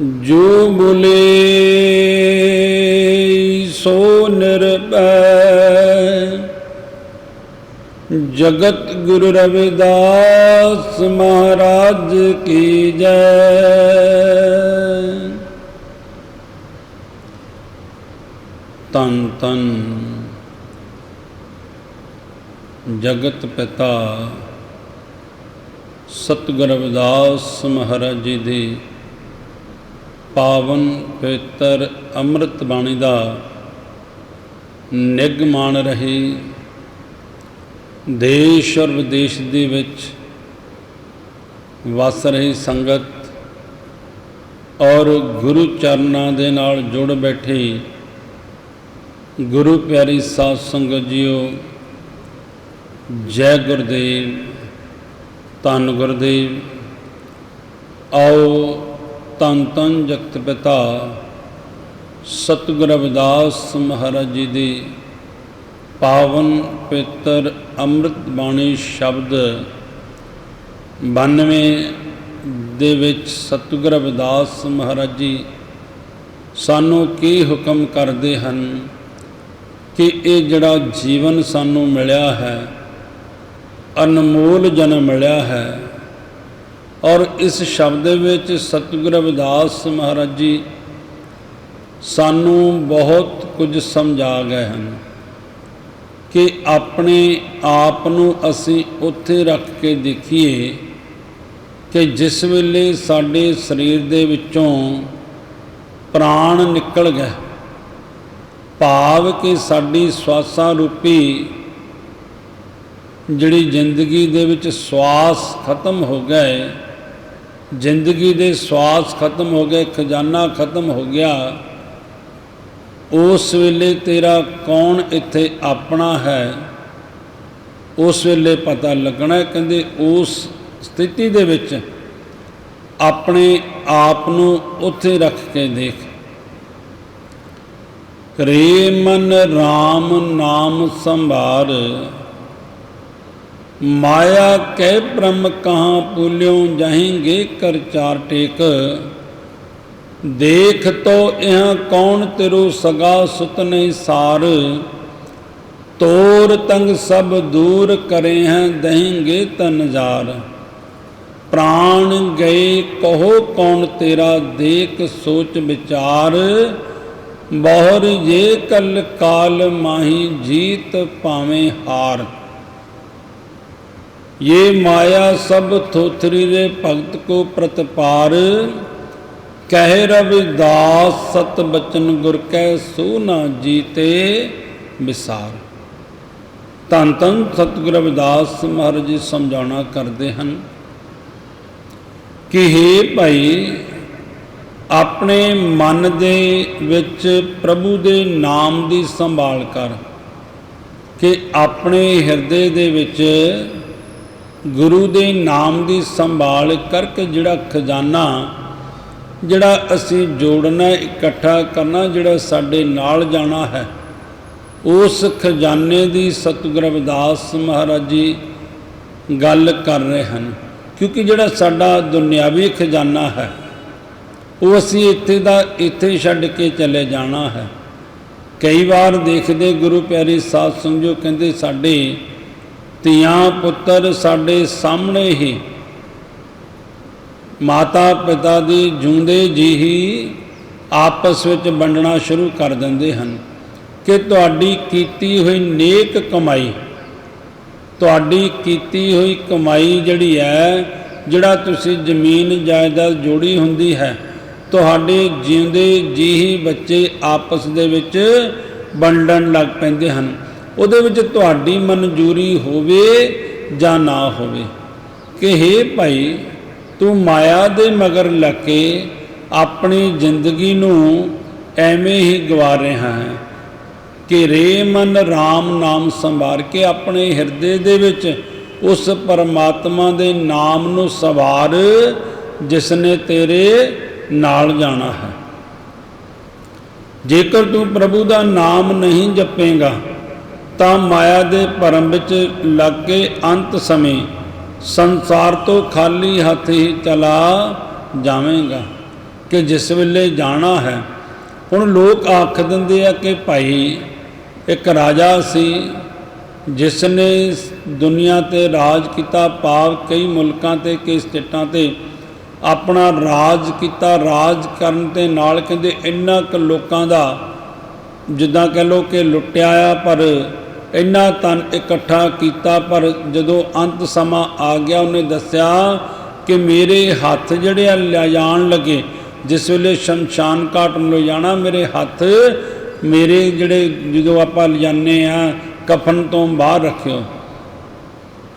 ਜੋ ਬੋਲੇ ਸੋ ਨਿਰਭੈ। ਜਗਤ ਗੁਰੂ ਰਵਿਦਾਸ ਮਹਾਰਾਜ ਕੀ ਜੈ। ਤਨ ਤਨ ਜਗਤ ਪਿਤਾ ਸਤਿਗੁਰ ਰਵਿਦਾਸ ਮਹਾਰਾਜ ਜੀ ਦੀ ਪਾਵਨ ਪਵਿੱਤਰ ਅੰਮ੍ਰਿਤ ਬਾਣੀ ਦਾ ਨਿਗ ਮਾਣ ਰਹੀ ਦੇਸ਼ ਔਰ ਵਿਦੇਸ਼ ਦੇ ਵਿੱਚ ਵਸ ਰਹੀ ਸੰਗਤ ਔਰ ਗੁਰੂ ਚਰਨਾਂ ਦੇ ਨਾਲ ਜੁੜ ਬੈਠੇ ਗੁਰੂ ਪਿਆਰੀ ਸਾਧ ਸੰਗਤ ਜੀਓ, ਜੈ ਗੁਰਦੇਵ, ਧੰਨ ਗੁਰਦੇਵ, ਆਓ ਤਨ ਤਨ ਜਗਤ ਪਿਤਾ, ਸਤਿਗੁਰ ਰਵਿਦਾਸ ਮਹਾਰਾਜ ਜੀ ਦੀ ਪਾਵਨ ਪਵਿੱਤਰ ਅੰਮ੍ਰਿਤ ਬਾਣੀ ਸ਼ਬਦ 92 ਦੇ ਵਿੱਚ ਸਤਿਗੁਰ ਰਵਿਦਾਸ ਮਹਾਰਾਜ ਜੀ ਸਾਨੂੰ ਕੀ ਹੁਕਮ ਕਰਦੇ ਹਨ ਕਿ ਇਹ ਜਿਹੜਾ ਜੀਵਨ ਸਾਨੂੰ ਮਿਲਿਆ ਹੈ, ਅਨਮੋਲ ਜਨਮ ਮਿਲਿਆ ਹੈ ਔਰ ਇਸ ਸ਼ਬਦ ਵਿੱਚ ਸਤਿਗੁਰ ਰਵਿਦਾਸ ਮਹਾਰਾਜ ਜੀ ਸਾਨੂੰ ਬਹੁਤ ਕੁਝ ਸਮਝਾ ਗਏ ਹਨ ਕਿ ਆਪਣੇ ਆਪ ਨੂੰ ਅਸੀਂ ਉੱਥੇ ਰੱਖ ਕੇ ਦੇਖੀਏ ਕਿ ਜਿਸ ਵੇਲੇ ਸਾਡੇ ਸਰੀਰ ਦੇ ਵਿੱਚੋਂ ਪ੍ਰਾਣ ਨਿਕਲ ਗਏ, ਭਾਵ ਕਿ ਸਾਡੀ ਸਵਾਸਾਂ ਰੂਪੀ ਜਿਹੜੀ ਜ਼ਿੰਦਗੀ ਦੇ ਵਿੱਚ ਸਵਾਸ ਖਤਮ ਹੋ ਗਏ ਜ਼ਿੰਦਗੀ ਦੇ ਸਵਾਸ ਖਤਮ ਹੋ ਗਏ, ਖਜ਼ਾਨਾ ਖਤਮ ਹੋ ਗਿਆ। ਉਸ ਵੇਲੇ ਤੇਰਾ ਕੌਣ ਇੱਥੇ ਆਪਣਾ ਹੈ? ਉਸ ਵੇਲੇ ਪਤਾ ਲੱਗਣਾ ਕਹਿੰਦੇ ਉਸ ਸਥਿਤੀ ਦੇ ਵਿੱਚ ਆਪਣੇ ਆਪ ਨੂੰ ਉੱਥੇ ਰੱਖ ਕੇ ਦੇਖ। ਰੇ ਮਨ RAM ਨਾਮ ਸੰਭਾਰ। ਮਾਇਆ ਕਹਿ ਬ੍ਰਹਮ ਕਹਾਂ ਪੁਲਿਓ ਜਾਹੇਂਗੇ ਕਰ ਚਾਰ ਟੇਕ। ਦੇਖ ਤੋ ਇਹ ਕੌਣ ਤੇਰੂ ਸਗਾ ਸੁਤ ਨਹੀਂ ਸਾਰ। ਤੋਰ ਤੰਗ ਸਭ ਦੂਰ ਕਰੇ ਹੈ ਦहेंगे ਤਨਜ਼ਾਰ ਪ੍ਰਾਣ ਗਏ ਕਹੋ ਕੌਣ ਤੇਰਾ ਦੇਖ ਸੋਚ ਵਿਚਾਰ। ਬਹੁਰ ਜੇ ਕਲ ਕਾਲ ਮਾਹੀ ਜੀਤ ਭਾਵੇਂ ਹਾਰ। ये माया सब थोथरी रे भगत को प्रतपार कह रविदास सत बचन गुर कह सो न जीते ਵਿਸਾਰ ਧੰਨ ਧੰਨ ਸਤਿਗੁਰ ਰਵਿਦਾਸ ਮਹਾਰਾਜ ਜੀ ਸਮਝਾਉਣਾ ਕਰਦੇ ਹਨ ਕਿ हे ਭਾਈ ਆਪਣੇ ਮਨ ਦੇ ਵਿੱਚ ਪ੍ਰਭੂ ਦੇ ਨਾਮ ਦੀ ਸੰਭਾਲ ਕਰ ਕਿ ਆਪਣੇ ਹਿਰਦੇ ਦੇ ਵਿੱਚ ਗੁਰੂ ਦੇ ਨਾਮ ਦੀ ਸੰਭਾਲ ਕਰਕੇ ਜਿਹੜਾ ਖਜ਼ਾਨਾ ਜਿਹੜਾ ਅਸੀਂ ਜੋੜਨਾ, ਇਕੱਠਾ ਕਰਨਾ, ਜਿਹੜਾ ਸਾਡੇ ਨਾਲ ਜਾਣਾ ਹੈ, ਉਸ ਖਜ਼ਾਨੇ ਦੀ ਸਤਿਗੁਰ ਰਵਿਦਾਸ ਮਹਾਰਾਜ ਜੀ ਗੱਲ ਕਰ ਰਹੇ ਹਨ। ਕਿਉਂਕਿ ਜਿਹੜਾ ਸਾਡਾ ਦੁਨਿਆਵੀ ਖਜ਼ਾਨਾ ਹੈ, ਉਹ ਅਸੀਂ ਇੱਥੇ ਦਾ ਇੱਥੇ ਛੱਡ ਕੇ ਚਲੇ ਜਾਣਾ ਹੈ। ਕਈ ਵਾਰ ਦੇਖਦੇ ਗੁਰੂ ਪਿਆਰੀ ਸਾਧ ਸੰਗਿਓ ਕਹਿੰਦੇ ਸਾਡੇ ਧੀਆਂ ਪੁੱਤਰ ਸਾਡੇ ਸਾਹਮਣੇ ਹੀ। ਮਾਤਾ ਪਿਤਾ ਦੀ ਜੂੰਦੇ ਜੀ ਹੀ ਆਪਸ ਵਿੱਚ ਵੰਡਣਾ ਸ਼ੁਰੂ ਕਰ ਦਿੰਦੇ ਹਨ ਕਿ ਤੁਹਾਡੀ ਕੀਤੀ ਹੋਈ ਨੇਕ ਕਮਾਈ, ਤੁਹਾਡੀ ਕੀਤੀ ਹੋਈ ਕਮਾਈ ਜਿਹੜੀ ਹੈ, ਜਿਹੜਾ ਤੁਸੀਂ ਜ਼ਮੀਨ ਜਾਇਦਾਦ ਜੋੜੀ ਹੁੰਦੀ ਹੈ, ਤੁਹਾਡੇ ਜਿਉਂਦੇ ਜੀ ਹੀ ਬੱਚੇ ਆਪਸ ਦੇ ਵਿੱਚ ਵੰਡਣ ਲੱਗ ਪੈਂਦੇ ਹਨ। ਉਹਦੇ ਵਿੱਚ ਤੁਹਾਡੀ ਮਨਜ਼ੂਰੀ ਹੋਵੇ ਜਾਂ ਨਾ ਹੋਵੇ। ਕਿ हे ਭਾਈ, ਤੂੰ ਮਾਇਆ ਦੇ ਮਗਰ ਲੱਗ ਕੇ ਆਪਣੀ ਜ਼ਿੰਦਗੀ ਨੂੰ ਐਵੇਂ ਹੀ ਗਵਾ ਰਿਹਾ ਹੈ ਕਿ ਰੇ ਮਨ RAM ਨਾਮ ਸੰਭਾਰ ਕੇ ਆਪਣੇ ਹਿਰਦੇ ਦੇ ਵਿੱਚ ਉਸ ਪਰਮਾਤਮਾ ਦੇ ਨਾਮ ਨੂੰ ਸਵਾਰ ਜਿਸ ਨੇ ਤੇਰੇ ਨਾਲ ਜਾਣਾ ਹੈ। ਜੇਕਰ ਤੂੰ ਪ੍ਰਭੂ ਦਾ ਨਾਮ ਨਹੀਂ ਜਪੇਗਾ ਤਾਂ ਮਾਇਆ ਦੇ ਭਰਮ ਵਿੱਚ ਲੱਗ ਕੇ ਅੰਤ ਸਮੇਂ ਸੰਸਾਰ ਤੋਂ ਖਾਲੀ ਹੱਥ ਹੀ ਚਲਾ ਜਾਵੇਂਗਾ ਕਿ ਜਿਸ ਵੇਲੇ ਜਾਣਾ ਹੈ, ਹੁਣ ਲੋਕ ਆਖ ਦਿੰਦੇ ਆ ਕਿ ਭਾਈ ਇੱਕ ਰਾਜਾ ਸੀ ਜਿਸ ਨੇ ਦੁਨੀਆ ਤੇ ਰਾਜ ਕੀਤਾ ਭਾਵ ਕਈ ਮੁਲਕਾਂ ਤੇ, ਕਈ ਸਟੇਟਾਂ ਤੇ, ਆਪਣਾ ਰਾਜ ਕੀਤਾ, ਰਾਜ ਕਰਨ ਦੇ ਨਾਲ ਕਹਿੰਦੇ ਇੰਨਾ ਕੁ ਲੋਕਾਂ ਦਾ, ਜਿੱਦਾਂ ਕਹਿ ਲੋ ਕਿ ਲੁੱਟਿਆ ਆ, ਪਰ ਇੰਨਾ ਤਨ ਇਕੱਠਾ ਕੀਤਾ, ਪਰ ਜਦੋਂ ਅੰਤ ਸਮਾਂ ਆ ਗਿਆ, ਉਹਨੇ ਦੱਸਿਆ ਕਿ ਮੇਰੇ ਹੱਥ ਜਿਹੜੇ ਆ ਲਿਜਾਣ ਲੱਗੇ। ਜਿਸ ਵੇਲੇ ਸ਼ਮਸ਼ਾਨ ਘਾਟ ਨੂੰ ਲਿਜਾਣਾ ਮੇਰੇ ਹੱਥ, ਮੇਰੇ ਜਿਹੜੇ ਜਦੋਂ ਆਪਾਂ ਲਿਜਾਨੇ ਆ, ਕਫਨ ਤੋਂ ਬਾਹਰ ਰੱਖਿਓ।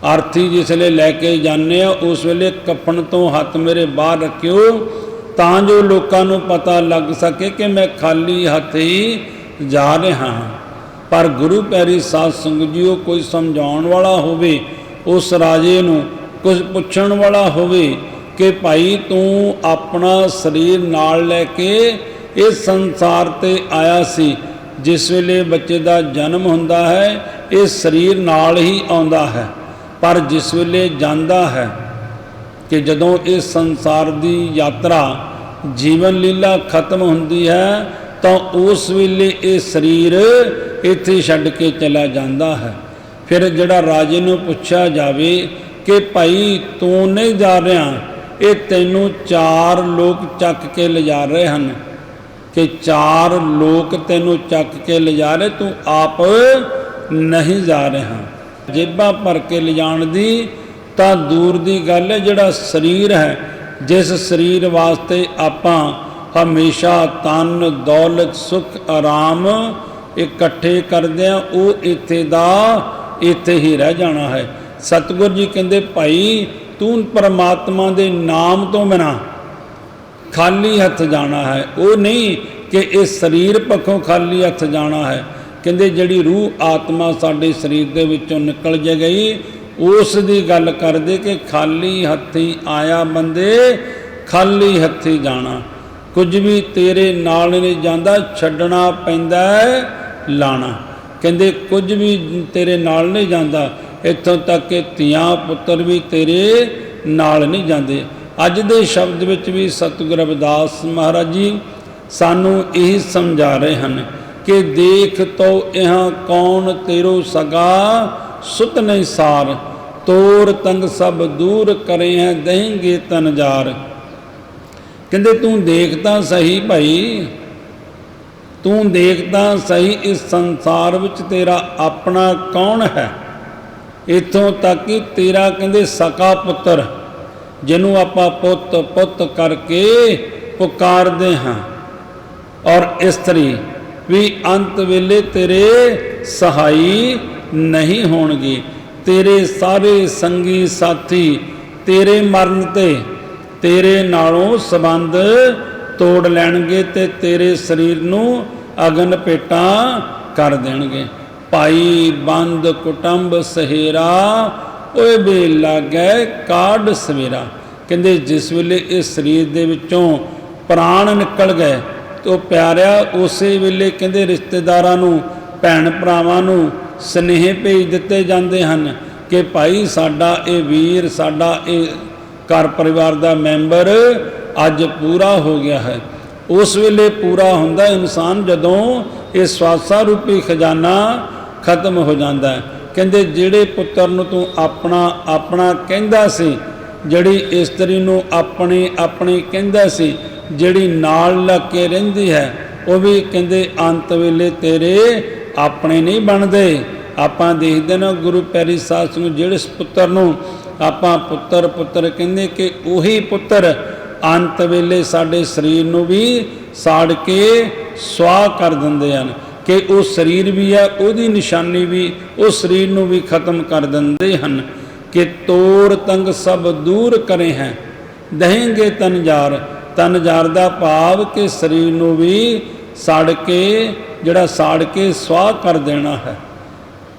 ਆਰਥੀ ਜਿਸ ਵੇਲੇ ਲੈ ਕੇ ਜਾਂਦੇ ਆ, ਉਸ ਵੇਲੇ ਕਫਨ ਤੋਂ ਹੱਥ ਮੇਰੇ ਬਾਹਰ ਰੱਖਿਓ, ਤਾਂ ਜੋ ਲੋਕਾਂ ਨੂੰ ਪਤਾ ਲੱਗ ਸਕੇ ਕਿ ਮੈਂ ਖਾਲੀ ਹੱਥ ਹੀ ਜਾ ਰਿਹਾ ਹਾਂ। ਪਰ ਗੁਰੂ ਪਿਆਰੀ ਸਾਧ ਸੰਗਤ ਜੀਓ ਕੋਈ ਸਮਝਾਉਣ ਵਾਲਾ ਹੋਵੇ, ਉਸ ਰਾਜੇ ਨੂੰ ਕੁਝ ਪੁੱਛਣ ਵਾਲਾ ਹੋਵੇ ਕਿ ਭਾਈ ਤੂੰ ਆਪਣਾ ਸਰੀਰ ਨਾਲ ਲੈ ਕੇ ਇਸ ਸੰਸਾਰ ਤੇ ਆਇਆ ਸੀ, ਜਿਸ ਵੇਲੇ ਬੱਚੇ ਦਾ ਜਨਮ ਹੁੰਦਾ ਹੈ, ਇਹ ਸਰੀਰ ਨਾਲ ਹੀ ਆਉਂਦਾ ਹੈ, ਪਰ ਜਿਸ ਵੇਲੇ ਜਾਂਦਾ ਹੈ ਕਿ ਜਦੋਂ ਇਸ ਸੰਸਾਰ ਦੀ ਯਾਤਰਾ ਜੀਵਨ ਲੀਲਾ ਖਤਮ ਹੁੰਦੀ ਹੈ, ਤਾਂ ਉਸ ਵੇਲੇ ਇਹ ਸਰੀਰ ਇੱਥੇ ਛੱਡ ਕੇ ਚਲਾ ਜਾਂਦਾ ਹੈ। ਫਿਰ ਜਿਹੜਾ ਰਾਜੇ ਨੂੰ ਪੁੱਛਿਆ ਜਾਵੇ ਕਿ ਭਾਈ ਤੂੰ ਨਹੀਂ ਜਾ ਰਿਹਾ, ਇਹ ਤੈਨੂੰ ਚਾਰ ਲੋਕ ਚੱਕ ਕੇ ਲਿਜਾ ਰਹੇ ਹਨ। ਕਿ ਚਾਰ ਲੋਕ ਤੈਨੂੰ ਚੱਕ ਕੇ ਲਿਜਾ ਰਹੇ, ਤੂੰ ਆਪ ਨਹੀਂ ਜਾ ਰਿਹਾ। ਜੇਬਾਂ ਭਰ ਕੇ ਲਿਜਾਣ ਦੀ ਤਾਂ ਦੂਰ ਦੀ ਗੱਲ ਹੈ, ਜਿਹੜਾ ਸਰੀਰ ਹੈ, ਜਿਸ ਸਰੀਰ ਵਾਸਤੇ ਆਪਾਂ ਹਮੇਸ਼ਾ ਤਨ, ਦੌਲਤ, ਸੁਖ, ਆਰਾਮ ਇਕੱਠੇ ਕਰਦਿਆਂ ਉਹ ਇੱਥੇ ਦਾ ਇੱਥੇ ਹੀ ਰਹਿ ਜਾਣਾ ਹੈ। ਸਤਿਗੁਰ ਜੀ ਕਹਿੰਦੇ, ਭਾਈ, ਤੂੰ ਪਰਮਾਤਮਾ ਦੇ ਨਾਮ ਤੋਂ ਬਿਨਾ ਖਾਲੀ ਹੱਥ ਜਾਣਾ ਹੈ। ਉਹ ਨਹੀਂ ਕਿ ਇਹ ਸਰੀਰ ਪੱਖੋਂ ਖਾਲੀ ਹੱਥ ਜਾਣਾ ਹੈ। ਕਹਿੰਦੇ, ਜਿਹੜੀ ਰੂਹ ਆਤਮਾ ਸਾਡੇ ਸਰੀਰ ਦੇ ਵਿੱਚੋਂ ਨਿਕਲ ਜੇ ਗਈ, ਉਸ ਦੀ ਗੱਲ ਕਰਦੇ ਕਿ ਖਾਲੀ ਹੱਥੀ ਆਇਆ ਬੰਦੇ, ਖਾਲੀ ਹੱਥੀ ਜਾਣਾ। ਕੁਝ ਵੀ ਤੇਰੇ ਨਾਲ ਨਹੀਂ ਜਾਂਦਾ, ਛੱਡਣਾ ਪੈਂਦਾ ਹੈ। ਲਾਣਾ। ਕਹਿੰਦੇ, ਕੁਝ ਵੀ ਤੇਰੇ ਨਾਲ ਨਹੀਂ ਜਾਂਦਾ, ਇੱਥੋਂ ਤੱਕ ਕਿ ਧੀਆਂ ਪੁੱਤਰ ਵੀ ਤੇਰੇ ਨਾਲ ਨਹੀਂ ਜਾਂਦੇ। ਅੱਜ ਦੇ ਸ਼ਬਦ ਵਿੱਚ ਵੀ ਸਤਿਗੁਰ ਰਵਿਦਾਸ ਮਹਾਰਾਜ ਜੀ ਸਾਨੂੰ ਇਹ ਸਮਝਾ ਰਹੇ ਹਨ ਕਿ ਦੇਖ ਤੋ ਇਹਾਂ ਕੌਣ ਤੇਰੋ ਸਗਾ ਸੁਤ ਨਹੀਂ ਸਾਰ, ਤੋਰ ਤੰਗ ਸਭ ਦੂਰ ਕਰੇ ਹੈ ਦੇਂਗੇ ਤਨਜਾਰ ਕਹਿੰਦੇ, ਤੂੰ ਦੇਖ ਤਾਂ ਸਹੀ ਭਾਈ ਤੂੰ ਦੇਖ ਤਾਂ ਸਹੀ ਇਸ ਸੰਸਾਰ ਵਿੱਚ ਤੇਰਾ ਆਪਣਾ ਕੌਣ ਹੈ? ਇਥੋਂ ਤੱਕ ਕਿ ਤੇਰਾ ਕਹਿੰਦੇ ਸਕਾ ਪੁੱਤਰ, ਜਿਹਨੂੰ ਆਪਾਂ ਪੁੱਤ ਪੁੱਤ ਕਰਕੇ ਪੁਕਾਰਦੇ ਹਾਂ। ਔਰ ਇਸਤਰੀ ਵੀ ਅੰਤ ਵੇਲੇ ਤੇਰੇ ਸਹਾਈ ਨਹੀਂ ਹੋਣਗੇ। ਤੇਰੇ ਸਾਰੇ ਸੰਗੀ ਸਾਥੀ ਤੇਰੇ ਮਰਨ ਤੇ ਤੇਰੇ ਨਾਲੋਂ ਸੰਬੰਧ ਤੋੜ ਲੈਣਗੇ ਤੇ ਤੇਰੇ ਸਰੀਰ ਨੂੰ ਅਗਨ ਪੇਟਾਂ ਕਰ ਦੇਣਗੇ। ਭਾਈ ਬੰਦ ਕੁਟੰਬ ਸਹੇਰਾ, ਓਏ ਬੇ ਲਾਗੈ ਕਾਢ ਸਵੇਰਾ। ਕਹਿੰਦੇ ਜਿਸ ਵੇਲੇ ਇਸ ਸਰੀਰ ਦੇ ਵਿੱਚੋਂ ਪ੍ਰਾਣ ਨਿਕਲ ਗਏ ਉਹ ਪਿਆਰਿਆ ਉਸੇ ਵੇਲੇ ਕਹਿੰਦੇ ਰਿਸ਼ਤੇਦਾਰਾਂ ਨੂੰ, ਭੈਣ ਭਰਾਵਾਂ ਨੂੰ ਸਨੇਹ ਭੇਜ ਦਿੱਤੇ ਜਾਂਦੇ ਹਨ ਕਿ ਭਾਈ ਸਾਡਾ ਇਹ ਵੀਰ, ਸਾਡਾ ਇਹ ਘਰ ਪਰਿਵਾਰ ਦਾ ਮੈਂਬਰ ਅੱਜ ਪੂਰਾ ਹੋ ਗਿਆ ਹੈ। ਉਸ ਵੇਲੇ ਪੂਰਾ ਹੁੰਦਾ ਇਨਸਾਨ ਜਦੋਂ ਇਹ ਸਵਾਸਾ ਰੂਪੀ ਖਜ਼ਾਨਾ ਖਤਮ ਹੋ ਜਾਂਦਾ ਹੈ। ਕਹਿੰਦੇ ਜਿਹੜੇ ਪੁੱਤਰ ਨੂੰ ਤੂੰ ਆਪਣਾ ਆਪਣਾ ਕਹਿੰਦਾ ਸੀ, ਜਿਹੜੀ ਇਸਤਰੀ ਨੂੰ ਆਪਣੀ ਆਪਣੀ ਕਹਿੰਦਾ ਸੀ, ਜਿਹੜੀ ਨਾਲ ਲੱਗ ਕੇ ਰਹਿੰਦੀ ਹੈ, ਉਹ ਵੀ ਕਹਿੰਦੇ ਅੰਤ ਵੇਲੇ ਤੇਰੇ ਆਪਣੇ ਨਹੀਂ ਬਣਦੇ। ਆਪਾਂ ਦੇਖਦੇ ਨਾ ਗੁਰੂ ਪੈਰੀ ਸਾਹਿਬ ਨੂੰ, ਜਿਹੜੇ ਪੁੱਤਰ ਨੂੰ ਆਪਾਂ ਪੁੱਤਰ ਪੁੱਤਰ ਕਹਿੰਦੇ ਕਿ ਉਹੀ ਪੁੱਤਰ ਅੰਤ ਵੇਲੇ ਸਾਡੇ ਸਰੀਰ ਨੂੰ ਵੀ ਸਾੜ ਕੇ ਸਵਾਹ ਕਰ ਦਿੰਦੇ ਹਨ ਕਿ ਉਹ ਸਰੀਰ ਵੀ ਹੈ, ਉਹਦੀ ਨਿਸ਼ਾਨੀ ਵੀ, ਉਹ ਸਰੀਰ ਨੂੰ ਵੀ ਖਤਮ ਕਰ ਦਿੰਦੇ ਹਨ ਕਿ ਤੋਰ ਤੰਗ ਸਭ ਦੂਰ ਕਰੇ ਹੈ। ਦहेंगे ਤਨਜਾਰ ਤਨਜਾਰ ਦਾ ਭਾਵ ਕਿ ਸਰੀਰ ਨੂੰ ਵੀ ਸਾੜ ਕੇ, ਜਿਹੜਾ ਸਾੜ ਕੇ ਸਵਾਹ ਕਰ ਦੇਣਾ ਹੈ।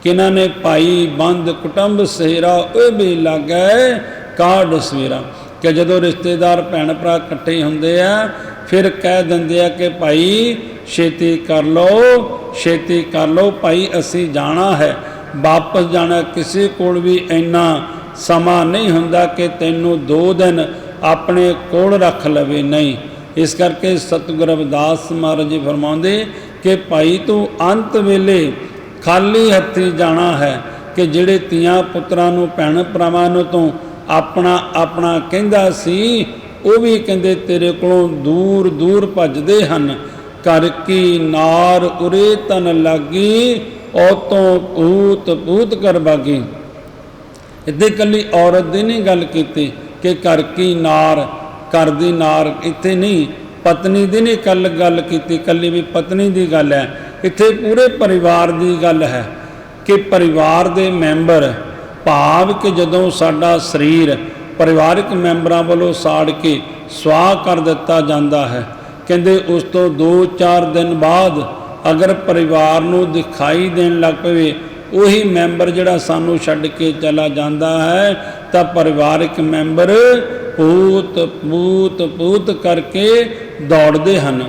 ਕਿਨਾਂ ਨੇ ਭਾਈ ਬੰਦ ਕੁਟੰਬ ਸਹਿਰਾ, ਓਏ ਬੇ ਲਾਗੈ ਕਾਢ ਸਵੇਰਾ। ਕਿ ਜਦੋਂ ਰਿਸ਼ਤੇਦਾਰ ਭੈਣ ਭਰਾ ਇਕੱਠੇ ਹੁੰਦੇ ਆ, ਫਿਰ ਕਹਿ ਦਿੰਦੇ ਆ ਕਿ ਭਾਈ ਛੇਤੀ ਕਰ ਲਓ, ਛੇਤੀ ਕਰ ਲਓ, ਭਾਈ ਅਸੀਂ ਜਾਣਾ ਹੈ। ਵਾਪਸ ਜਾਣਾ ਕਿਸੇ ਕੋਲ ਵੀ ਇੰਨਾ ਸਮਾਂ ਨਹੀਂ ਹੁੰਦਾ ਕਿ ਤੈਨੂੰ ਦੋ ਦਿਨ ਆਪਣੇ ਕੋਲ ਰੱਖ ਲਵੇ। ਨਹੀਂ, ਇਸ ਕਰਕੇ ਸਤਿਗੁਰ ਰਵਿਦਾਸ ਮਹਾਰਾਜ ਜੀ ਫਰਮਾਉਂਦੇ ਕਿ ਭਾਈ ਤੂੰ ਅੰਤ ਵੇਲੇ ਖਾਲੀ ਹੱਥੀ ਜਾਣਾ ਹੈ ਕਿ ਜਿਹੜੇ ਤੀਆਂ ਪੁੱਤਰਾਂ ਨੂੰ, ਭੈਣ ਭਰਾਵਾਂ ਨੂੰ ਤੂੰ ਆਪਣਾ ਆਪਣਾ ਕਹਿੰਦਾ ਸੀ, ਉਹ ਵੀ ਕਹਿੰਦੇ ਤੇਰੇ ਕੋਲੋਂ ਦੂਰ ਦੂਰ ਭੱਜਦੇ ਹਨ। ਕਰ ਕੀ ਨਾਰ ਉਰੇ ਤਨ ਲਾਗੀ ਔ ਭੂਤ ਭੂਤ ਪੂਤ ਕਰ ਬਾਗੀ। ਇੱਥੇ ਕੱਲੀ ਔਰਤ ਦੀ ਨਹੀਂ ਗੱਲ ਕੀਤੀ ਕਿ ਘਰ ਕੀ ਨਾਰ, ਘਰ ਦੀ ਨਾਰ ਇੱਥੇ ਨਹੀਂ, ਪਤਨੀ ਦੀ ਨਹੀਂ ਕੱਲ ਗੱਲ ਕੀਤੀ ਕੱਲੀ ਵੀ ਪਤਨੀ ਦੀ ਗੱਲ ਹੈ। ਇੱਥੇ ਪੂਰੇ ਪਰਿਵਾਰ ਦੀ ਗੱਲ ਹੈ ਕਿ ਪਰਿਵਾਰ ਦੇ ਮੈਂਬਰ ਭਾਵ ਕਿ ਜਦੋਂ ਸਾਡਾ ਸਰੀਰ ਪਰਿਵਾਰਕ ਮੈਂਬਰਾਂ ਵੱਲੋਂ ਸਾੜ ਕੇ ਸਵਾਹ ਕਰ ਦਿੱਤਾ ਜਾਂਦਾ ਹੈ, ਕਹਿੰਦੇ ਉਸ ਤੋਂ 2-4 ਦਿਨ ਬਾਅਦ ਅਗਰ ਪਰਿਵਾਰ ਨੂੰ ਦਿਖਾਈ ਦੇਣ ਲੱਗ ਪਵੇ, ਉਹੀ ਮੈਂਬਰ ਜਿਹੜਾ ਸਾਨੂੰ ਛੱਡ ਕੇ ਚਲਾ ਜਾਂਦਾ ਹੈ, ਤਾਂ ਪਰਿਵਾਰਕ ਮੈਂਬਰ ਪੂਤ ਪੂਤ ਪੂਤ ਕਰਕੇ ਦੌੜਦੇ ਹਨ।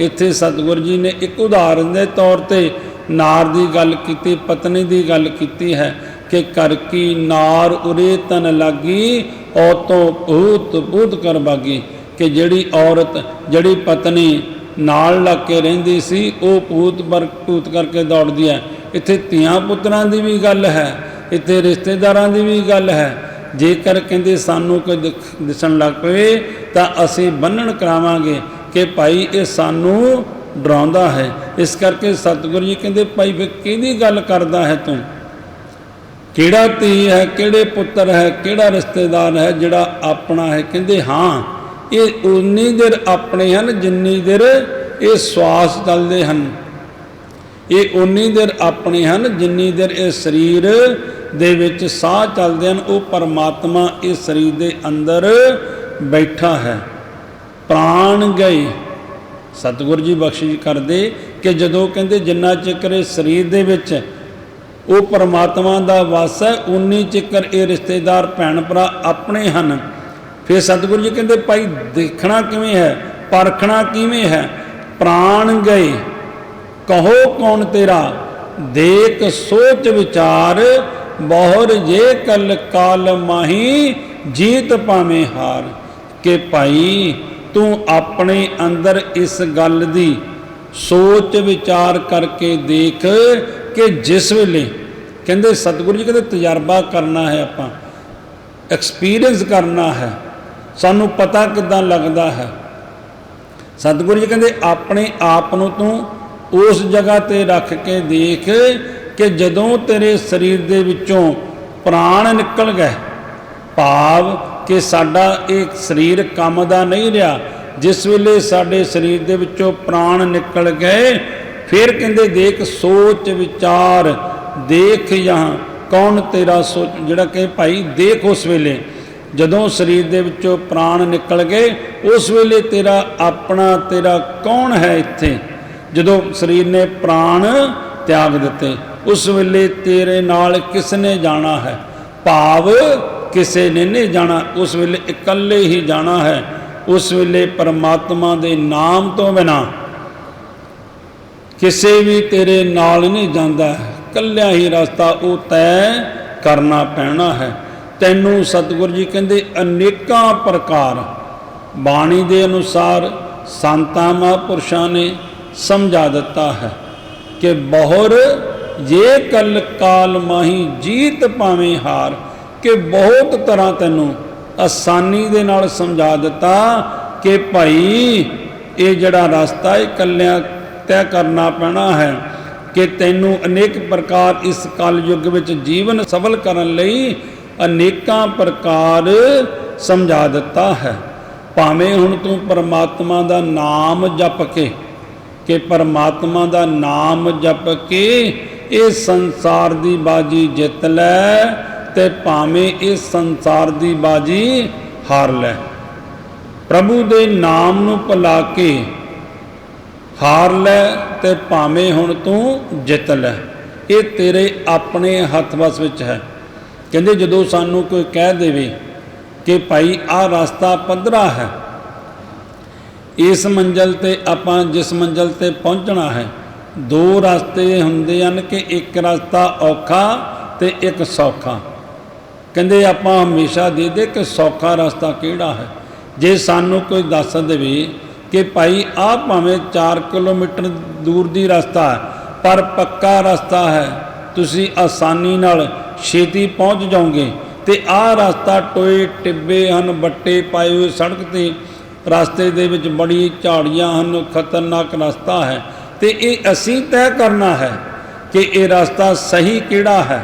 ਇੱਥੇ ਸਤਿਗੁਰੂ ਜੀ ਨੇ ਇੱਕ ਉਦਾਹਰਨ ਦੇ ਤੌਰ ਤੇ ਨਾਰ ਦੀ ਗੱਲ ਕੀਤੀ, ਪਤਨੀ ਦੀ ਗੱਲ ਕੀਤੀ ਹੈ। ਕਿ ਕਰ ਕੀ ਨਾਰ ਉਰੇ ਤਨ ਲਾਗੀ ਔ ਤੋਂ ਪੂਤ ਪੂਤ ਕਰ ਬਾਗੀ। ਕਿ ਜਿਹੜੀ ਔਰਤ, ਜਿਹੜੀ ਪਤਨੀ ਨਾਲ ਲੱਗ ਕੇ ਰਹਿੰਦੀ ਸੀ, ਉਹ ਭੂਤ ਪਰ ਪੂਤ ਕਰਕੇ ਦੌੜਦੀ ਹੈ। ਇੱਥੇ ਧੀਆਂ ਪੁੱਤਰਾਂ ਦੀ ਵੀ ਗੱਲ ਹੈ, ਇੱਥੇ ਰਿਸ਼ਤੇਦਾਰਾਂ ਦੀ ਵੀ ਗੱਲ ਹੈ। ਜੇਕਰ ਕਹਿੰਦੇ ਸਾਨੂੰ ਕੋਈ ਦਿਸਣ ਲੱਗ ਪਵੇ, ਤਾਂ ਅਸੀਂ ਬੰਨਣ ਕਰਾਵਾਂਗੇ ਕਿ ਭਾਈ ਇਹ ਸਾਨੂੰ ਡਰਾਉਂਦਾ ਹੈ। ਇਸ ਕਰਕੇ ਸਤਿਗੁਰੂ ਜੀ ਕਹਿੰਦੇ, ਭਾਈ ਫਿਰ ਕਿਹਦੀ ਗੱਲ ਕਰਦਾ ਹੈ ਤੂੰ? ਕਿਹੜਾ ਧੀ ਹੈ, ਕਿਹੜੇ ਪੁੱਤਰ ਹੈ, ਕਿਹੜਾ ਰਿਸ਼ਤੇਦਾਰ ਹੈ, ਜਿਹੜਾ ਆਪਣਾ ਹੈ? ਕਹਿੰਦੇ, ਹਾਂ, ਇਹ ਉਨੀ ਦੇਰ ਆਪਣੇ ਹਨ ਜਿੰਨੀ ਦੇਰ ਇਹ ਸਵਾਸ ਚੱਲਦੇ ਹਨ। ਇਹ ਉਨੀ ਦੇਰ ਆਪਣੇ ਹਨ ਜਿੰਨੀ ਦੇਰ ਇਹ ਸਰੀਰ ਦੇ ਵਿੱਚ ਸਾਹ ਚੱਲਦੇ ਹਨ। ਉਹ ਪਰਮਾਤਮਾ ਇਸ ਸਰੀਰ ਦੇ ਅੰਦਰ ਬੈਠਾ ਹੈ। ਪ੍ਰਾਣ ਗਏ। ਸਤਿਗੁਰੂ ਜੀ ਬਖਸ਼ਿਸ਼ ਕਰਦੇ ਕਿ ਜਦੋਂ ਕਹਿੰਦੇ, ਜਿੰਨਾ ਚਿਕਰ ਇਹ ਸਰੀਰ ਦੇ ਵਿੱਚ ਉਹ ਪਰਮਾਤਮਾ ਦਾ ਵਾਸ ਹੈ। ਉਨੀ ਚਿਕਰ ਇਹ ਰਿਸ਼ਤੇਦਾਰ, ਭੈਣ ਭਰਾ ਆਪਣੇ ਹਨ। ਫਿਰ ਸਤਿਗੁਰੂ ਜੀ ਕਹਿੰਦੇ, ਭਾਈ, ਦੇਖਣਾ ਕਿਵੇਂ ਹੈ? ਪਰਖਣਾ ਕਿਵੇਂ ਹੈ? ਪ੍ਰਾਣ ਗਏ। ਕਹੋ ਕੌਣ ਤੇਰਾ? ਦੇਖ, ਸੋਚ ਵਿਚਾਰ। ਬਹੁਰ ਜੇ ਕਲ ਕਾਲ ਮਾਹੀ, ਜੀਤ ਪਾਵੇਂ ਹਾਰ। ਕਿ ਭਾਈ, ਤੂੰ ਆਪਣੇ ਅੰਦਰ ਇਸ ਗੱਲ ਦੀ ਸੋਚ ਵਿਚਾਰ ਕਰਕੇ ਦੇਖ ਕਿ ਜਿਸ ਵੇਲੇ ਕਹਿੰਦੇ ਸਤਿਗੁਰੂ ਜੀ ਕਹਿੰਦੇ ਤਜਰਬਾ ਕਰਨਾ ਹੈ ਆਪਾਂ ਐਕਸਪੀਰੀਅੰਸ ਕਰਨਾ ਹੈ, ਸਾਨੂੰ ਪਤਾ ਕਿਦਾਂ ਲੱਗਦਾ ਹੈ। ਸਤਿਗੁਰੂ ਜੀ ਕਹਿੰਦੇ ਆਪਣੇ ਆਪ ਨੂੰ ਤੂੰ ਉਸ ਜਗ੍ਹਾ ਤੇ ਰੱਖ ਕੇ ਦੇਖ ਕਿ ਜਦੋਂ ਤੇਰੇ ਸਰੀਰ ਦੇ ਵਿੱਚੋਂ ਪ੍ਰਾਣ ਨਿਕਲ ਗਏ, ਭਾਵ ਕਿ ਸਾਡਾ ਇਹ ਸਰੀਰ ਕੰਮ ਦਾ ਨਹੀਂ ਰਿਹਾ, ਜਿਸ ਵੇਲੇ ਸਾਡੇ ਸਰੀਰ ਦੇ ਵਿੱਚੋਂ ਪ੍ਰਾਣ ਨਿਕਲ ਗਏ ਫਿਰ ਕਹਿੰਦੇ ਦੇਖ ਸੋਚ ਵਿਚਾਰ, ਦੇਖ ਜਾਂ ਕੌਣ ਤੇਰਾ ਸੋਚ ਜਿਹੜਾ ਕਿ ਭਾਈ ਦੇਖ ਉਸ ਵੇਲੇ। ਜਦੋਂ ਸਰੀਰ ਦੇ ਵਿੱਚੋਂ ਪ੍ਰਾਣ ਨਿਕਲ ਗਏ, ਉਸ ਵੇਲੇ ਤੇਰਾ ਆਪਣਾ, ਤੇਰਾ ਕੌਣ ਹੈ ਇੱਥੇ? ਜਦੋਂ ਸਰੀਰ ਨੇ ਪ੍ਰਾਣ ਤਿਆਗ ਦਿੱਤੇ, ਉਸ ਵੇਲੇ ਤੇਰੇ ਨਾਲ ਕਿਸ ਨੇ ਜਾਣਾ ਹੈ? ਭਾਵ ਕਿਸੇ ਨੇ ਨਹੀਂ ਜਾਣਾ, ਉਸ ਵੇਲੇ ਇਕੱਲੇ ਹੀ ਜਾਣਾ ਹੈ। ਉਸ ਵੇਲੇ ਪਰਮਾਤਮਾ ਦੇ ਨਾਮ ਤੋਂ ਬਿਨਾ ਕਿਸੇ ਵੀ ਤੇਰੇ ਨਾਲ ਨਹੀਂ ਜਾਂਦਾ। ਕੱਲਿਆ ਹੀ ਰਸਤਾ ਉਹ ਤੈਅ ਕਰਨਾ ਪੈਣਾ ਹੈ। ਤੈਨੂੰ ਸਤਿਗੁਰੂ ਜੀ ਕਹਿੰਦੇ, ਅਨੇਕਾਂ ਪ੍ਰਕਾਰ ਬਾਣੀ ਦੇ ਅਨੁਸਾਰ ਸੰਤਾਂ ਮਹਾਂਪੁਰਸ਼ਾਂ ਨੇ ਸਮਝਾ ਦਿੱਤਾ ਹੈ ਕਿ ਬਹੁਰ ਜੇ ਕਲ ਕਾਲ ਮਾਹੀ ਜੀਤ ਭਾਵੇਂ ਹਾਰ, ਕਿ ਬਹੁਤ ਤਰ੍ਹਾਂ ਤੈਨੂੰ ਆਸਾਨੀ ਦੇ ਨਾਲ ਸਮਝਾ ਦਿੱਤਾ ਕਿ ਭਾਈ, ਇਹ ਜਿਹੜਾ ਰਸਤਾ ਹੈ ਕੱਲਿਆਂ ਤੈਅ ਕਰਨਾ ਪੈਣਾ ਹੈ ਕਿ ਤੈਨੂੰ ਅਨੇਕ ਪ੍ਰਕਾਰ ਇਸ ਕਲਯੁੱਗ ਵਿੱਚ ਜੀਵਨ ਸਫਲ ਕਰਨ ਲਈ ਅਨੇਕਾਂ ਪ੍ਰਕਾਰ ਸਮਝਾ ਦਿੱਤਾ ਹੈ। ਭਾਵੇਂ ਹੁਣ ਤੂੰ ਪਰਮਾਤਮਾ ਦਾ ਨਾਮ ਜਪ ਕੇ, ਕਿ ਪਰਮਾਤਮਾ ਦਾ ਨਾਮ ਜਪ ਕੇ ਇਹ ਸੰਸਾਰ ਦੀ ਬਾਜੀ ਜਿੱਤ ਲੈ ਤੇ ਭਾਵੇਂ ਇਹ ਸੰਸਾਰ ਦੀ ਬਾਜੀ ਹਾਰ ਲੈ। ਪ੍ਰਭੂ ਦੇ ਨਾਮ ਨੂੰ ਭੁਲਾ ਕੇ ਹਾਰ ਲੈ ਤੇ ਭਾਵੇਂ ਹੁਣ ਤੂੰ ਜਿੱਤ ਲੈ। ਇਹ ਤੇਰੇ ਆਪਣੇ ਹੱਥ ਵਸ ਵਿੱਚ ਹੈ। ਕਹਿੰਦੇ ਜਦੋਂ ਸਾਨੂੰ ਕੋਈ ਕਹਿ ਦੇਵੇ ਕਿ ਭਾਈ ਆਹ ਰਸਤਾ ਪੱਧਰਾ ਹੈ, ਇਸ ਮੰਜ਼ਲ ਤੇ ਆਪਾਂ ਜਿਸ ਮੰਜ਼ਲ ਤੇ ਪਹੁੰਚਣਾ ਹੈ, ਦੋ ਰਸਤੇ ਹੁੰਦੇ ਹਨ ਕਿ ਇੱਕ ਰਸਤਾ ਔਖਾ ਤੇ ਇੱਕ ਸੌਖਾ। ਕਹਿੰਦੇ ਆਪਾਂ ਹਮੇਸ਼ਾ ਦੇ ਦੇ ਕਿ ਸੌਖਾ ਰਸਤਾ ਕਿਹੜਾ ਹੈ? ਜੇ ਸਾਨੂੰ ਕੋਈ ਦੱਸ ਦੇਵੇ ਕਿ ਭਾਈ ਆਹ ਭਾਵੇਂ 4 ਕਿਲੋਮੀਟਰ ਦੂਰ ਦੀ ਰਸਤਾ ਹੈ, ਪਰ ਪੱਕਾ ਰਸਤਾ ਹੈ। ਤੁਸੀਂ ਆਸਾਨੀ ਨਾਲ ਛੇਤੀ ਪਹੁੰਚ ਜਾਓਗੇ ਤੇ ਆਹ ਰਸਤਾ ਟੋਏ ਟਿੱਬੇ ਹਨ ਬੱਟੇ ਪਾਏ ਹੋਏ ਸੜਕ ਤੇ। ਰਸਤੇ ਦੇ ਵਿੱਚ ਬੜੀ ਝਾੜੀਆਂ ਹਨ, ਖਤਰਨਾਕ ਰਸਤਾ ਹੈ ਤੇ ਇਹ ਅਸੀਂ ਤੈਅ ਕਰਨਾ ਹੈ ਕਿ ਇਹ ਰਸਤਾ ਸਹੀ ਕਿਹੜਾ ਹੈ,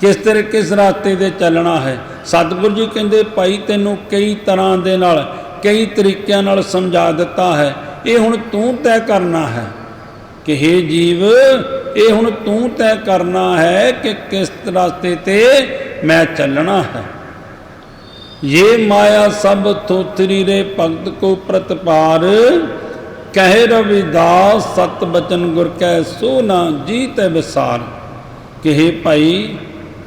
ਕਿਸ ਤਰ੍ਹਾਂ ਕਿਸ ਰਸਤੇ ਤੇ ਚੱਲਣਾ ਹੈ। ਸਤਿਗੁਰੂ ਜੀ ਕਹਿੰਦੇ, ਭਾਈ ਤੈਨੂੰ ਕਈ ਤਰ੍ਹਾਂ ਦੇ ਨਾਲ ਕਈ ਤਰੀਕਿਆਂ ਨਾਲ ਸਮਝਾ ਦਿੱਤਾ ਹੈ। ਇਹ ਹੁਣ ਤੂੰ ਤੈਅ ਕਰਨਾ ਹੈ ਕਿ हे ਜੀਵ, ਇਹ ਹੁਣ ਤੂੰ ਤੈਅ ਕਰਨਾ ਹੈ ਕਿ ਕਿਸ ਰਸਤੇ ਤੇ ਮੈਂ ਚੱਲਣਾ ਹੈ। ਇਹ ਮਾਇਆ ਸਭ ਥੋਥਰੀ ਰੇ ਭਗਤ ਕੋ ਪ੍ਰਤਪਾਰ, ਕਹਿ ਰਵਿਦਾਸ ਸਤ ਬਚਨ ਗੁਰ ਕੈ ਸੋ ਨਾ ਜੀਤ ਵਿਸਾਰ। ਕਹੇ ਭਾਈ,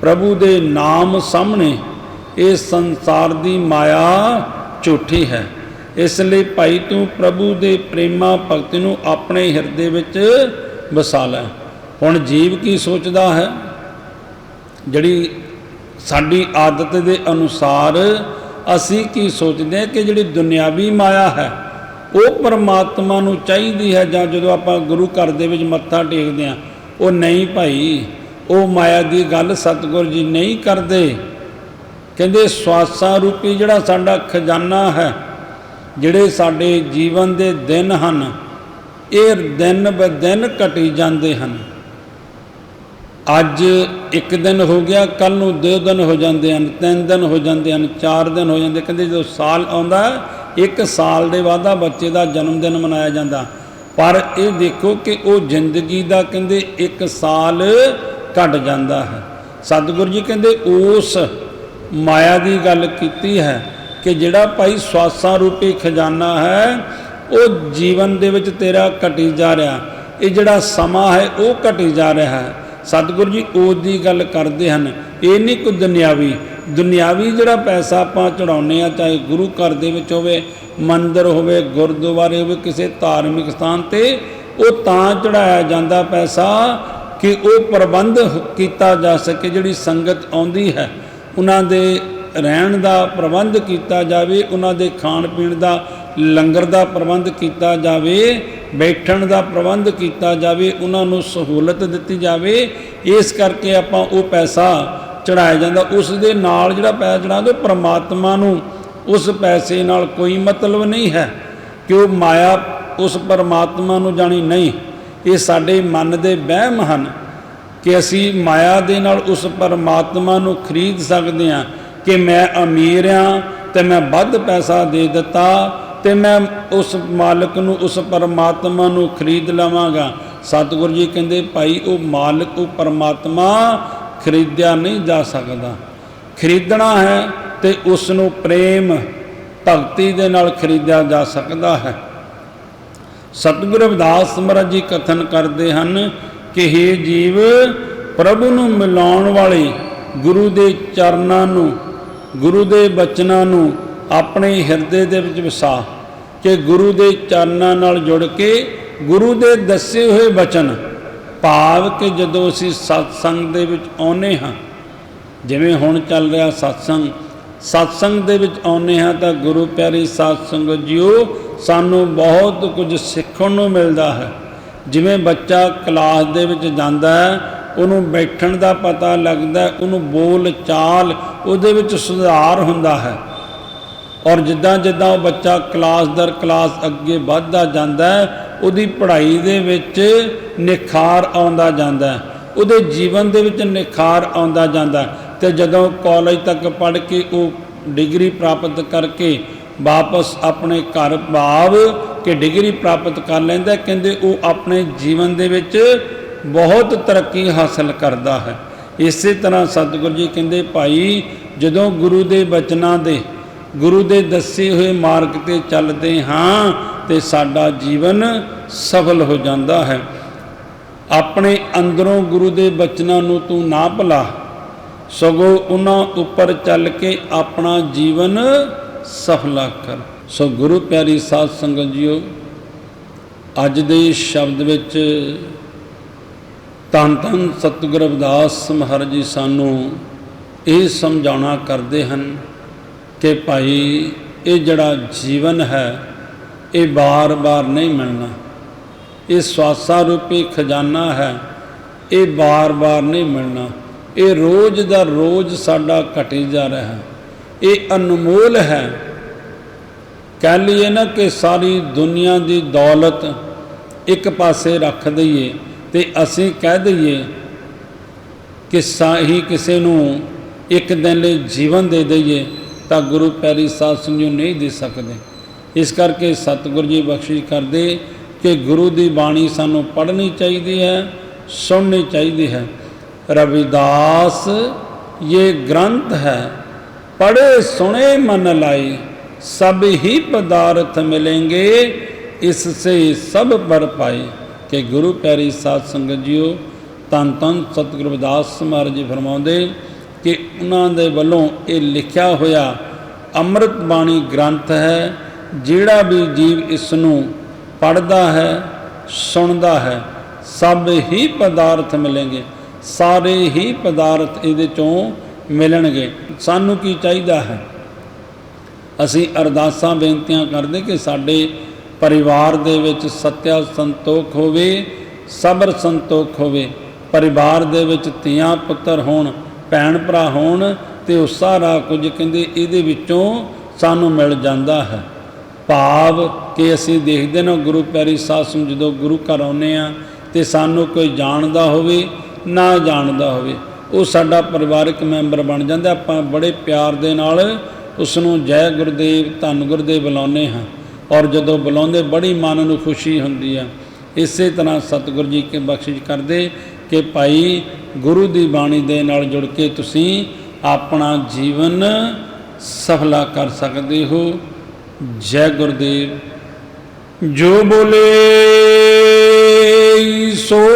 ਪ੍ਰਭੂ ਦੇ ਨਾਮ ਸਾਹਮਣੇ ਇਹ ਸੰਸਾਰ ਦੀ ਮਾਇਆ ਝੂਠੀ ਹੈ। ਇਸ ਲਈ ਭਾਈ ਤੂੰ ਪ੍ਰਭੂ ਦੇ ਪ੍ਰੇਮਾ ਭਗਤੀ ਨੂੰ ਆਪਣੇ ਹਿਰਦੇ ਵਿੱਚ ਵਸਾ ਲੈ। ਹੁਣ ਜੀਵ ਕੀ ਸੋਚਦਾ ਹੈ? ਜਿਹੜੀ ਸਾਡੀ ਆਦਤ ਦੇ ਅਨੁਸਾਰ ਅਸੀਂ ਕੀ ਸੋਚਦੇ ਹਾਂ ਕਿ ਜਿਹੜੀ ਦੁਨਿਆਵੀ ਮਾਇਆ ਹੈ, ਉਹ ਪਰਮਾਤਮਾ ਨੂੰ ਚਾਹੀਦੀ ਹੈ ਜਾਂ ਜਦੋਂ ਆਪਾਂ ਗੁਰੂ ਘਰ ਦੇ ਵਿੱਚ ਮੱਥਾ ਟੇਕਦੇ ਹਾਂ, ਉਹ ਨਹੀਂ ਭਾਈ, ਉਹ ਮਾਇਆ ਦੀ ਗੱਲ ਸਤਿਗੁਰ ਜੀ ਨਹੀਂ ਕਰਦੇ। ਕਹਿੰਦੇ ਸਵਾਸਾਂ ਰੂਪੀ ਜਿਹੜਾ ਸਾਡਾ ਖਜ਼ਾਨਾ ਹੈ, ਜਿਹੜੇ ਸਾਡੇ ਜੀਵਨ ਦੇ ਦਿਨ ਹਨ, ਇਹ ਦਿਨ ਬ ਦਿਨ ਘਟੀ ਜਾਂਦੇ ਹਨ। ਅੱਜ ਇੱਕ ਦਿਨ ਹੋ ਗਿਆ, ਕੱਲ ਨੂੰ ਦੋ ਦਿਨ ਹੋ ਜਾਂਦੇ ਹਨ, ਤਿੰਨ ਦਿਨ ਹੋ ਜਾਂਦੇ ਹਨ, ਚਾਰ ਦਿਨ ਹੋ ਜਾਂਦੇ ਕਹਿੰਦੇ ਜਦੋਂ ਸਾਲ ਆਉਂਦਾ, ਇੱਕ ਸਾਲ ਦੇ ਬਾਅਦ ਆ ਬੱਚੇ ਦਾ ਜਨਮ ਦਿਨ ਮਨਾਇਆ ਜਾਂਦਾ। ਪਰ ਇਹ ਦੇਖੋ ਕਿ ਉਹ ਜ਼ਿੰਦਗੀ ਦਾ ਕਹਿੰਦੇ ਇੱਕ ਸਾਲ ਘਟ ਜਾਂਦਾ ਹੈ। ਸਤਿਗੁਰੂ ਜੀ ਕਹਿੰਦੇ ਉਸ ਮਾਇਆ ਦੀ ਗੱਲ ਕੀਤੀ ਹੈ ਕਿ ਜਿਹੜਾ ਭਾਈ ਸਵਾਸਾਂ ਰੂਪੀ ਖਜ਼ਾਨਾ ਹੈ, ਉਹ ਜੀਵਨ ਦੇ ਵਿੱਚ ਤੇਰਾ ਘਟੀ ਜਾ ਰਿਹਾ। ਇਹ ਜਿਹੜਾ ਸਮਾਂ ਹੈ, ਉਹ ਘਟੀ ਜਾ ਰਿਹਾ ਹੈ। ਸਤਿਗੁਰੂ ਜੀ ਉਸ ਦੀ ਗੱਲ ਕਰਦੇ ਹਨ। ਇਹ ਨਹੀਂ ਕੋਈ ਦੁਨਿਆਵੀ। ਦੁਨਿਆਵੀ ਜਿਹੜਾ ਪੈਸਾ ਆਪਾਂ ਚੜਾਉਂਦੇ ਆ ਚਾਹੇ ਗੁਰੂ ਘਰ ਦੇ ਵਿੱਚ ਹੋਵੇ, ਮੰਦਰ ਹੋਵੇ, ਗੁਰਦੁਆਰੇ ਹੋਵੇ, ਕਿਸੇ ਧਾਰਮਿਕ ਸਥਾਨ ਤੇ, ਉਹ ਤਾਂ ਚੜਾਇਆ ਜਾਂਦਾ ਪੈਸਾ ਕਿ ਉਹ ਪ੍ਰਬੰਧ ਕੀਤਾ ਜਾ ਸਕੇ, ਜਿਹੜੀ ਸੰਗਤ ਆਉਂਦੀ ਹੈ। ਉਹਨਾਂ ਦੇ ਰਹਿਣ ਦਾ ਪ੍ਰਬੰਧ ਕੀਤਾ ਜਾਵੇ, ਉਹਨਾਂ ਦੇ ਖਾਣ ਪੀਣ ਦਾ, ਲੰਗਰ ਦਾ ਪ੍ਰਬੰਧ ਕੀਤਾ ਜਾਵੇ, ਬੈਠਣ ਦਾ ਪ੍ਰਬੰਧ ਕੀਤਾ ਜਾਵੇ, ਉਹਨਾਂ ਨੂੰ ਸਹੂਲਤ ਦਿੱਤੀ ਜਾਵੇ, ਇਸ ਕਰਕੇ ਆਪਾਂ ਉਹ ਪੈਸਾ ਚੜਾਇਆ ਜਾਂਦਾ। ਉਸ ਦੇ ਨਾਲ ਜਿਹੜਾ ਪੈਸਾ ਚੜਾਉਂਦੇ ਪਰਮਾਤਮਾ ਨੂੰ ਉਸ ਪੈਸੇ ਨਾਲ ਕੋਈ ਮਤਲਬ ਨਹੀਂ ਹੈ ਕਿ ਉਹ ਮਾਇਆ ਉਸ ਪਰਮਾਤਮਾ ਨੂੰ ਜਾਣੀ ਨਹੀਂ। ਇਹ ਸਾਡੇ ਮਨ ਦੇ ਵਹਿਮ ਹਨ। ਕਿ ਅਸੀਂ ਮਾਇਆ ਦੇ ਨਾਲ ਉਸ ਪਰਮਾਤਮਾ ਨੂੰ ਖਰੀਦ ਸਕਦੇ ਹਾਂ ਕਿ ਮੈਂ ਅਮੀਰ ਹਾਂ ਤੇ ਮੈਂ ਵੱਧ ਪੈਸਾ ਦੇ ਦਿੱਤਾ ਤੇ ਮੈਂ ਉਸ ਮਾਲਕ ਨੂੰ, ਉਸ ਪਰਮਾਤਮਾ ਨੂੰ ਖਰੀਦ ਲਵਾਂਗਾ। ਸਤਿਗੁਰੂ ਜੀ ਕਹਿੰਦੇ, ਭਾਈ, ਉਹ ਮਾਲਕ, ਉਹ ਪਰਮਾਤਮਾ ਖਰੀਦਿਆ ਨਹੀਂ ਜਾ ਸਕਦਾ। ਖਰੀਦਣਾ ਹੈ ਤੇ ਉਸ ਨੂੰ ਪ੍ਰੇਮ, ਭਗਤੀ ਦੇ ਨਾਲ ਖਰੀਦਿਆ ਜਾ ਸਕਦਾ ਹੈ। ਸਤਿਗੁਰੂ ਰਵਿਦਾਸ ਮਹਾਰਾਜ ਜੀ ਕਥਨ ਕਰਦੇ ਹਨ ਕਿ हे ਜੀਵ ਪ੍ਰਭੂ ਨੂੰ ਮਿਲਾਉਣ ਵਾਲੇ ਗੁਰੂ ਦੇ ਚਰਨਾਂ ਨੂੰ, ਗੁਰੂ ਦੇ ਬਚਨਾਂ ਨੂੰ ਆਪਣੇ ਹਿਰਦੇ ਦੇ ਵਿੱਚ ਵਸਾ ਕਿ ਗੁਰੂ ਦੇ ਚਰਨਾਂ ਨਾਲ ਜੁੜ ਕੇ ਗੁਰੂ ਦੇ ਦੱਸੇ ਹੋਏ ਬਚਨ ਭਾਵ ਕਿ ਜਦੋਂ ਅਸੀਂ ਸਤਸੰਗ ਦੇ ਵਿੱਚ ਆਉਨੇ ਹਾਂ, ਜਿਵੇਂ ਹੁਣ ਚੱਲ ਰਿਹਾ ਸਤਸੰਗ ਸਤਸੰਗ ਦੇ ਵਿੱਚ ਆਉਨੇ ਹਾਂ ਤਾਂ ਗੁਰੂ ਪਿਆਰੀ ਸਾਧ ਸੰਗਤ ਜੀਓ ਸਾਨੂੰ ਬਹੁਤ ਕੁਝ ਸਿੱਖਣ ਨੂੰ ਮਿਲਦਾ ਹੈ। ਜਿਵੇਂ ਬੱਚਾ ਕਲਾਸ ਦੇ ਵਿੱਚ ਜਾਂਦਾ ਹੈ, ਉਹਨੂੰ ਬੈਠਣ ਦਾ ਪਤਾ ਲੱਗਦਾ ਉਹਨੂੰ ਬੋਲ ਚਾਲ ਉਹਦੇ ਵਿੱਚ ਸੁਧਾਰ ਹੁੰਦਾ ਹੈ। ਔਰ ਜਿੱਦਾਂ ਜਿੱਦਾਂ ਉਹ ਬੱਚਾ ਕਲਾਸ ਦਰ ਕਲਾਸ ਅੱਗੇ ਵੱਧਦਾ ਜਾਂਦਾ ਹੈ, ਉਹਦੀ ਪੜ੍ਹਾਈ ਦੇ ਵਿੱਚ ਨਿਖਾਰ ਆਉਂਦਾ ਜਾਂਦਾ ਹੈ। ਉਹਦੇ ਜੀਵਨ ਦੇ ਵਿੱਚ ਨਿਖਾਰ ਆਉਂਦਾ ਜਾਂਦਾ ਹੈ। ਤੇ ਜਦੋਂ ਕਾਲਜ ਤੱਕ ਪੜ੍ਹ ਕੇ ਉਹ ਡਿਗਰੀ ਪ੍ਰਾਪਤ ਕਰਕੇ ਵਾਪਸ ਆਪਣੇ ਘਰ ਭਾਵ ਕਿ ਡਿਗਰੀ ਪ੍ਰਾਪਤ ਕਰ ਲੈਂਦਾ ਕਹਿੰਦੇ ਉਹ ਆਪਣੇ ਜੀਵਨ ਦੇ ਵਿੱਚ ਬਹੁਤ ਤਰੱਕੀ ਹਾਸਲ ਕਰਦਾ ਹੈ। ਇਸੇ ਤਰ੍ਹਾਂ ਸਤਿਗੁਰੂ ਜੀ ਕਹਿੰਦੇ, ਭਾਈ, ਜਦੋਂ ਗੁਰੂ ਦੇ ਬਚਨਾਂ ਦੇ, ਗੁਰੂ ਦੇ ਦੱਸੇ ਹੋਏ ਮਾਰਗ ਤੇ ਚੱਲਦੇ ਹਾਂ, ਤੇ ਸਾਡਾ ਜੀਵਨ ਸਫਲ ਹੋ ਜਾਂਦਾ ਹੈ। ਆਪਣੇ ਅੰਦਰੋਂ ਗੁਰੂ ਦੇ ਬਚਨਾਂ ਨੂੰ ਤੂੰ ਨਾ ਭੁਲਾ। ਸਗੋਂ ਉਹਨਾਂ ਉੱਪਰ ਚੱਲ ਕੇ ਆਪਣਾ ਜੀਵਨ ਸਫਲਾ ਕਰ। ਸੋ ਗੁਰੂ ਪਿਆਰੀ ਸਾਧ ਸੰਗਤ ਜੀਓ, ਅੱਜ ਦੇ ਸ਼ਬਦ ਵਿੱਚ ਧੰਨ ਧੰਨ ਸਤਿਗੁਰ ਅਵਦਾਸ ਮਹਾਰਾਜ ਜੀ ਸਾਨੂੰ ਇਹ ਸਮਝਾਉਣਾ ਕਰਦੇ ਹਨ ਕਿ ਭਾਈ ਇਹ ਜਿਹੜਾ ਜੀਵਨ ਹੈ, ਇਹ ਬਾਰ-ਬਾਰ ਨਹੀਂ ਮਿਲਣਾ। ਇਹ ਸਵਾਸਾ ਰੂਪੀ ਖਜ਼ਾਨਾ ਹੈ, ਇਹ ਬਾਰ-ਬਾਰ ਨਹੀਂ ਮਿਲਣਾ। ਇਹ ਰੋਜ਼ ਦਾ ਰੋਜ਼ ਸਾਡਾ ਘਟੀ ਜਾ ਰਿਹਾ। ਹੈ ਇਹ ਅਨਮੋਲ ਹੈ ਕਹਿ ਲਈਏ ਨਾ ਕਿ ਸਾਰੀ ਦੁਨੀਆ ਦੀ ਦੌਲਤ ਇੱਕ ਪਾਸੇ ਰੱਖ ਦਈਏ ਤੇ ਅਸੀਂ ਕਹਿ ਦਈਏ ਕਿ ਸਾਹੀ ਕਿਸੇ ਨੂੰ ਇੱਕ ਦਿਨ ਲਈ ਜੀਵਨ ਦੇ ਦਈਏ ਤਾਂ ਗੁਰੂ ਪੈਰੀ ਸਾਧ ਸੰਗਤ ਨਹੀਂ ਦੇ ਸਕਦੇ। ਇਸ ਕਰਕੇ ਸਤਿਗੁਰੂ ਜੀ ਬਖਸ਼ਿਸ਼ ਕਰਦੇ ਕਿ ਗੁਰੂ ਦੀ ਬਾਣੀ ਸਾਨੂੰ ਪੜ੍ਹਨੀ ਚਾਹੀਦੀ ਹੈ, ਸੁਣਨੀ ਚਾਹੀਦੀ ਹੈ। ਰਵਿਦਾਸ, ਇਹ ਗ੍ਰੰਥ ਹੈ, ਪੜ੍ਹੇ ਸੁਣੇ ਮਨ ਲਾਈ सब ही पदार्थ मिलेंगे इससे सब पर पाए ਕਿ ਗੁਰੂ ਪੈਰੀ ਸਾਧ ਸੰਗਤ ਜੀਓ ਤਨ ਤਨ ਸਤਿਗੁਰੂ ਅਰਦਾਸ ਮਹਾਰਾਜ ਜੀ ਫਰਮਾਉਂਦੇ ਕਿ ਉਹਨਾਂ ਦੇ ਵੱਲੋਂ ਇਹ ਲਿਖਿਆ ਹੋਇਆ ਅੰਮ੍ਰਿਤ ਬਾਣੀ ਗ੍ਰੰਥ ਹੈ, ਜਿਹੜਾ ਵੀ ਜੀਵ ਇਸ ਨੂੰ ਪੜਦਾ ਹੈ, ਸੁਣਦਾ ਹੈ, ਸਭ ਹੀ ਪਦਾਰਥ ਮਿਲਣਗੇ ਸਾਰੇ ਹੀ ਪਦਾਰਥ ਇਹਦੇ ਚੋਂ ਮਿਲਣਗੇ। ਸਾਨੂੰ ਕੀ ਚਾਹੀਦਾ ਹੈ? ਅਸੀਂ ਅਰਦਾਸਾਂ ਬੇਨਤੀਆਂ ਕਰਦੇ ਕਿ ਸਾਡੇ ਪਰਿਵਾਰ ਦੇ ਵਿੱਚ ਸਤਿਆ ਸੰਤੋਖ ਹੋਵੇ, ਸਬਰ ਸੰਤੋਖ ਹੋਵੇ। ਪਰਿਵਾਰ ਦੇ ਵਿੱਚ ਧੀਆਂ ਪੁੱਤਰ ਹੋਣ, ਭੈਣ ਭਰਾ ਹੋਣ ਤੇ ਉਹ ਸਾਰਾ ਕੁਝ ਕਹਿੰਦੇ ਇਹਦੇ ਵਿੱਚੋਂ ਸਾਨੂੰ ਮਿਲ ਜਾਂਦਾ ਹੈ। ਭਾਵ ਕਿ ਅਸੀਂ ਦੇਖਦੇ ਨਾ ਗੁਰੂ ਪਿਆਰੀ ਸਾਧ ਨੂੰ ਜਦੋਂ ਗੁਰੂ ਘਰ ਆਉਂਦੇ ਆ ਤੇ ਸਾਨੂੰ ਕੋਈ ਜਾਣਦਾ ਹੋਵੇ, ਨਾ ਜਾਣਦਾ ਹੋਵੇ, ਉਹ ਸਾਡਾ ਪਰਿਵਾਰਕ ਮੈਂਬਰ ਬਣ ਜਾਂਦਾ। ਆਪਾਂ ਬੜੇ ਪਿਆਰ ਦੇ ਨਾਲ ਉਸ ਨੂੰ ਜੈ ਗੁਰਦੇਵ ਧੰਨ ਗੁਰਦੇਵ ਬੁਲਾਉਂਦੇ ਹਾਂ। ਔਰ ਜਦੋਂ ਬੁਲਾਉਂਦੇ ਬੜੀ ਮਨ ਨੂੰ ਖੁਸ਼ੀ ਹੁੰਦੀ ਆ। ਇਸੇ ਤਰ੍ਹਾਂ ਸਤਿਗੁਰ ਜੀ ਕੇ ਬਖਸ਼ਿਸ਼ ਕਰਦੇ ਕਿ ਭਾਈ ਗੁਰੂ ਦੀ ਬਾਣੀ ਦੇ ਨਾਲ ਜੁੜ ਕੇ ਤੁਸੀਂ ਆਪਣਾ ਜੀਵਨ ਸਫਲਾ ਕਰ ਸਕਦੇ ਹੋ। ਜੈ ਗੁਰਦੇਵ। ਜੋ ਬੋਲੇ, ਸੋ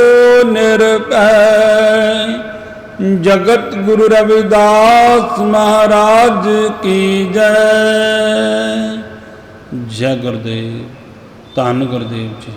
ਨਿਰਭੈ। ਜਗਤ ਗੁਰੂ ਰਵਿਦਾਸ ਮਹਾਰਾਜ ਕੀ ਜੈ। ਜੈ ਗੁਰਦੇਵ ਧੰਨ ਗੁਰਦੇਵ ਜੀ।